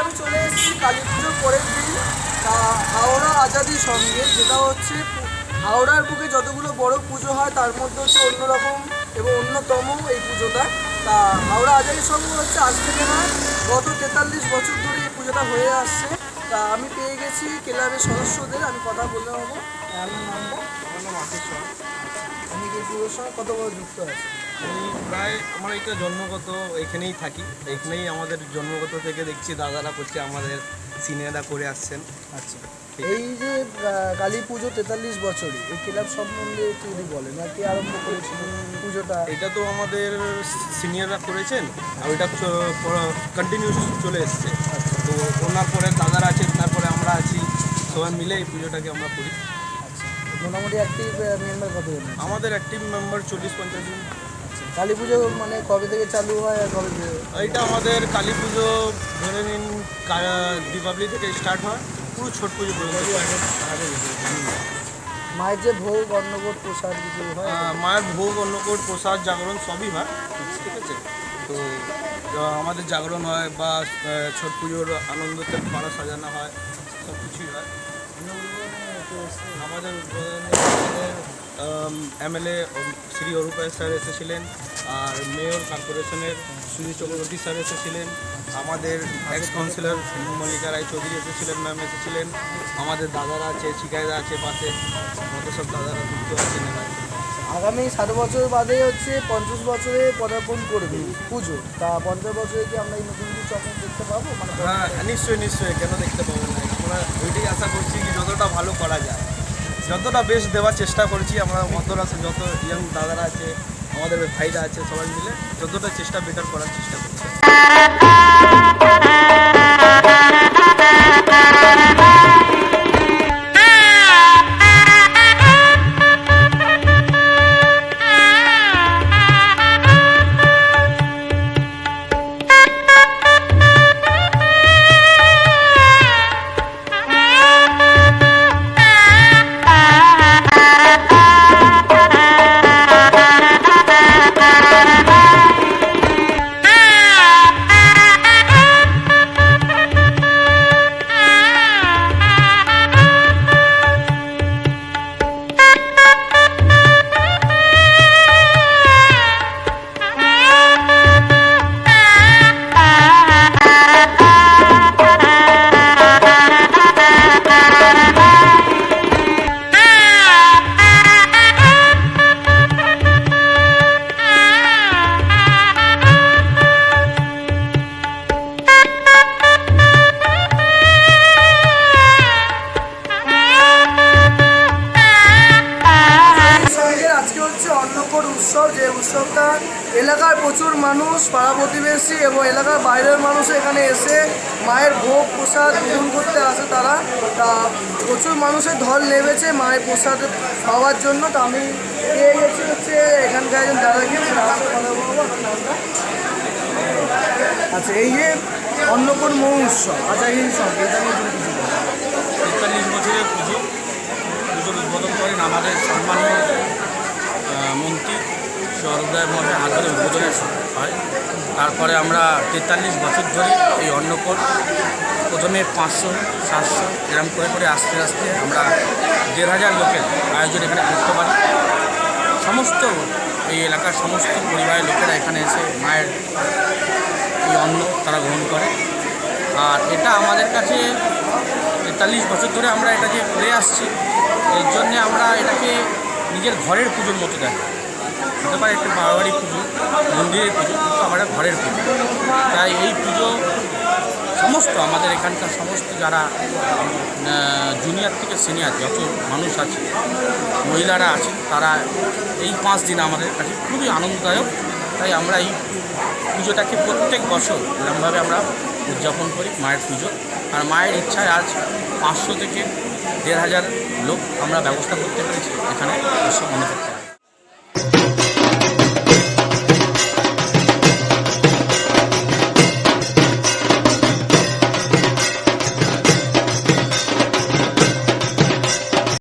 আমি চলে এসেছি কালী পুজোর পরের দিন। তা হাওড়া আজাদি সঙ্গে যেটা হচ্ছে হাওড়ার বুকে যতগুলো বড় পুজো হয় তার মধ্যে হচ্ছে অন্যরকম এবং অন্যতম এই পুজোটা। তা হাওড়া আজাদি সঙ্গ হচ্ছে আজ থেকে না গত তেতাল্লিশ বছর ধরে এই পুজোটা হয়ে আসছে। তা আমি পেয়ে গেছি ক্লাবের সদস্যদের আমি কথা বলে হব আমার নামটা? আমার নাম আশিস আমি এই পুজোর সঙ্গে কত বড় যুক্ত আছি? আমি প্রায় আমার এটা জন্মগত এখানেই থাকি। এখানেই আমাদের জন্মগত থেকে দেখছি দাদারা করছে আমাদের সিনিয়ররা করে আসছেন। আচ্ছা। এই যে কালী পুজো তেতাল্লিশ বছরে এই ক্লাব সম্বন্ধে যদি বলেন আর কি আরম্ভ করেছিল পুজোটা? এটা তো আমাদের সিনিয়ররা করেছেন আর ওইটা কন্টিনিউস চলে এসছে। তো ওনার পরে দাদারা আছে তারপরে আমরা আছি। সবাই মিলে এই পুজোটাকে আমরা করি। আচ্ছা। মোটামুটি অ্যাক্টিভ মেম্বার কত আমাদের অ্যাক্টিভ মেম্বার চল্লিশ পঞ্চাশ জন। কালী পুজো মানে কবে থেকে চালু হয় আর কবে এইটা আমাদের কালী পুজো ধরে নিন দীপাবলি থেকে স্টার্ট হয়। পুরো ছোট পুজো পর্যন্ত মায়ের যে ভোগ অন্নভোগ প্রসাদ কিছু হয়? মায়ের ভোগ অন্নকূট প্রসাদ জাগরণ সবই হয়। ঠিক আছে? তো আমাদের জাগরণ হয় বা ছট পুজোর আনন্দতে পাড়া সাজানো হয় সব কিছুই হয়। আমাদের এমএলএ শ্রী অরূপায় স্যার এসেছিলেন আর মেয়র কর্পোরেশনের সুজিত চক্রবর্তী স্যার এসেছিলেন। আমাদের এক্স কাউন্সিলর মল্লিকা রায় চৌধুরী এসেছিলেন ম্যাম এসেছিলেন। আমাদের দাদারা আছে শিকায়দা আছে, পাশে। মতো সব দাদারা যুক্ত আছেন আগামী ষাট বছর বাদে হচ্ছে পঞ্চাশ বছরে পদার্পণ করবে পুজো। তা পঞ্চাশ বছরে কি আমরা এই নতুন কিছু এখন দেখতে পাবো? মানে হ্যাঁ নিশ্চয়ই নিশ্চয়ই, কেন দেখতে পাবো না? আমরা ওইটাই আশা করছি কি যতটা ভালো করা যায়। যতটা বেশ দেওয়ার চেষ্টা করছি, আমরা অতটা যত ইয়াং দাদারা আছে, আমাদের ভাইরা আছে, সবাই মিলে, যতটা চেষ্টা বেটার করার চেষ্টা করছি। উৎসব, যে উৎসবটা এলাকার প্রচুর মানুষ, পাড়া প্রতিবেশী এবং এলাকার বাইরের মানুষ এখানে এসে মায়ের ভোগ, প্রসাদ গ্রহণ করতে আসে তারা। তা প্রচুর মানুষের ঢল নেমেছে মায়ের প্রসাদ পাওয়ার জন্য। তা আমি পেয়ে গেছি হচ্ছে এখানকার একজন আপনার নামটা? আচ্ছা এই যে অন্নকূট মহোৎসব আচ্ছা এই সঙ্গে এটা নিয়ে বছরের পুজো। পুজোর উদ্বোধন করেন আমাদের সরদায় মহাশয় হাত ধরে হয়। তারপরে আমরা তেতাল্লিশ বছর ধরে এই অন্নকোট, প্রথমে পাঁচশো, সাতশো এরম করে করে আস্তে আস্তে আমরা দেড় হাজার লোকের আয়োজন এখানে করতে পারি। সমস্ত এই এলাকার সমস্ত পরিবারের লোকেরা এখানে এসে মায়ের এই অন্ন তারা গ্রহণ করে। আর এটা আমাদের কাছে তেতাল্লিশ বছর ধরে আমরা এটাকে করে আসছি। এর জন্যে আমরা এটাকে নিজের ঘরের পুজোর মতো দেখি হতে পারে একটা বাড়াবাড়ি পুজো, মন্দিরের পুজো আমরা ঘরের পুজো। তাই এই পুজো সমস্ত আমাদের এখানকার সমস্ত যারা জুনিয়র থেকে সিনিয়র যত মানুষ আছে, মহিলারা আছে, তারা এই পাঁচ দিন আমাদের কাছে খুবই আনন্দদায়ক। তাই আমরা এই পুজোটাকে প্রত্যেক বছর এরকমভাবে আমরা উদযাপন করি, মায়ের পুজো। আর মায়ের ইচ্ছায় আজ পাঁচশো থেকে দেড় হাজার লোক আমরা ব্যবস্থা করতে পেরেছি এখানে। এসে মনে করতে